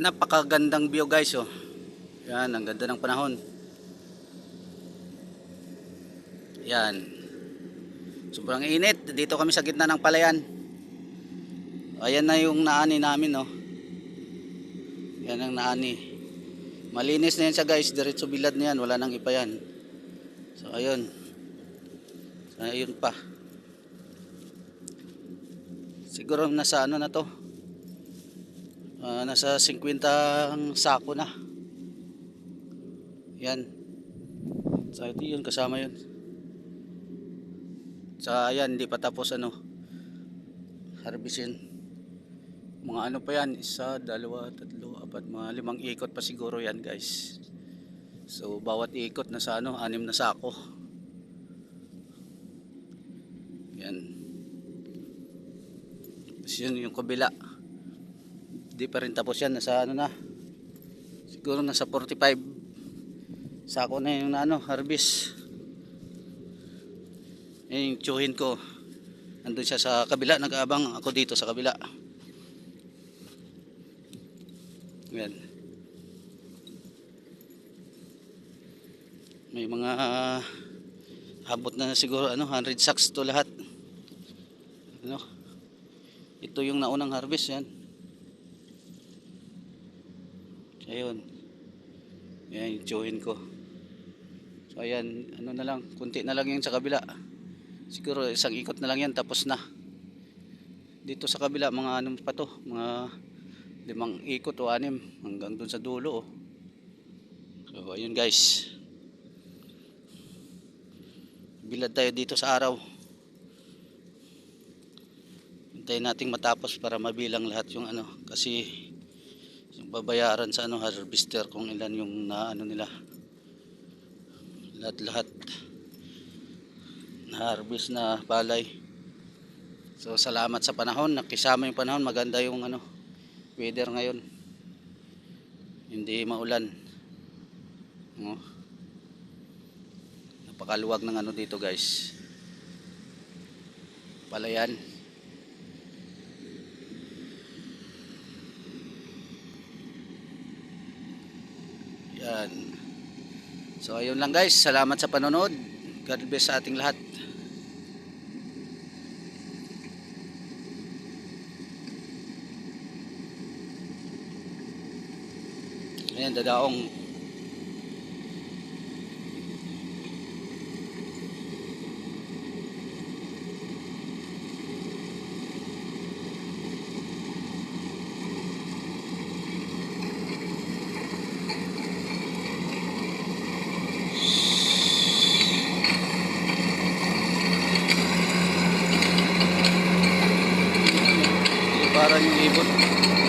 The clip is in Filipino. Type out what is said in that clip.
Napakagandang view guys oh. Yan, ang ganda ng panahon. Yan. Sobrang init. Dito kami sa gitna ng palayan. Ayan na yung naani namin oh. Yan ang naani. Malinis na yan siya guys. Diretso bilad na yan. Wala nang ipa yan. So ayun. Ayun pa. Siguro nasa ano na to. Ah, nasa 50 ang sako na. Yan. So ito yun kasama yun. Sa ayan, hindi pa tapos ano. Harvestin. Mga ano pa yan, isa, dalawa, tatlo, apat, mga limang ikot pa siguro yan guys. So bawat ikot na sa ano, anim na sako. Yan. Tapos yun yung kabila. Di pa rin tapos yan, nasa ano na. Siguro nasa 45 sako na yung ano, harvest. Yan yung tsuhin ko. Andun siya sa kabila, nag-aabang ako dito sa kabila. Yan. May mga habot na siguro ano 100 sacks to lahat. Ano? Ito yung naunang harvest yan. Ayun. Yan yung tsuhin ko. So ayan, ano na lang, kunti na lang yan sa kabila. Siguro isang ikot na lang yan tapos na. Dito sa kabila mga ano pa to, mga limang ikot o anim hanggang dun sa dulo. Oh. So ayun guys. Bilad tayo dito sa araw. Hintayin nating matapos para mabilang lahat yung ano kasi yung babayaran sa ano harvester kung ilan yung na ano nila. Lahat lahat. Na harvest na palay. So salamat sa panahon. Nakisama yung panahon. Maganda yung ano weather ngayon. Hindi maulan. No? napakaluwag ng ano dito guys. Palayan yan. So ayun lang guys. Salamat sa panonood. God bless sa ating lahat. Ayan, dadaong. Parang ibon.